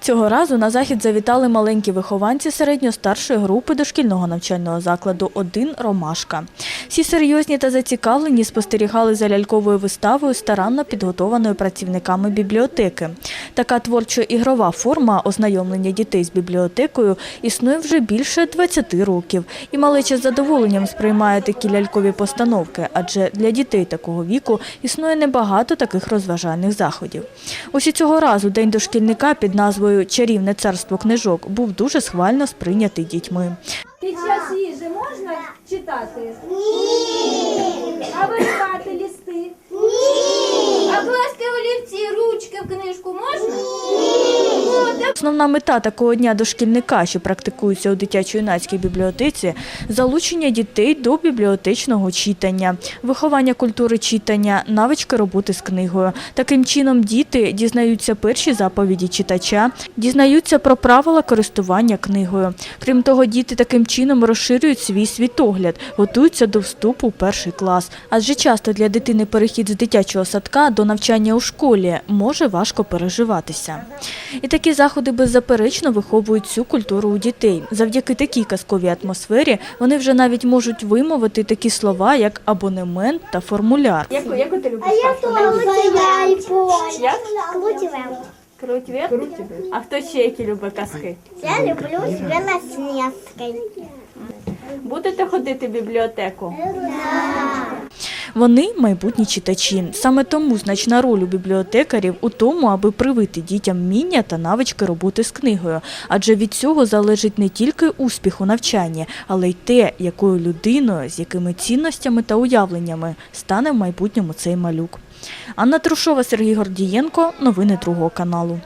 Цього разу на захід завітали маленькі вихованці середньо-старшої групи дошкільного навчального закладу «Один Ромашка». Всі серйозні та зацікавлені спостерігали за ляльковою виставою, старанно підготованою працівниками бібліотеки. Така творчо-ігрова форма ознайомлення дітей з бібліотекою існує вже більше 20 років. І малеча з задоволенням сприймає такі лялькові постановки, адже для дітей такого віку існує небагато таких розважальних заходів. Ось і цього разу День дошкільника під назвою Чарівне царство книжок був дуже схвально сприйнятий дітьми. Під час їжі можна читати? Ні. А виривати лісти? Ні. А класти олівці, ручки в книжку можна? Ні. Основна мета такого дня дошкільника, що практикується у дитячо-юнацькій бібліотеці, залучення дітей до бібліотечного читання, виховання культури читання, навички роботи з книгою. Таким чином діти дізнаються перші заповіді читача, дізнаються про правила користування книгою. Крім того, діти таким чином розширюють свій світогляд, готуються до вступу у перший клас. Адже часто для дитини перехід з дитячого садка до навчання у школі може важко переживатися. І такі заходи беззаперечно виховують цю культуру у дітей. Завдяки такій казковій атмосфері вони вже навіть можуть вимовити такі слова, як абонемент та формуляр. Яку, яку ти любиш? Як? Крутвір? А хто ще які любить казки? Я люблю з Будете ходити в бібліотеку? Вони майбутні читачі. Саме тому значна роль у бібліотекарів у тому, аби привити дітям вміння та навички роботи з книгою. Адже від цього залежить не тільки успіх у навчанні, але й те, якою людиною, з якими цінностями та уявленнями стане в майбутньому цей малюк. Анна Трушова, Сергій Гордієнко. Новини Другого каналу.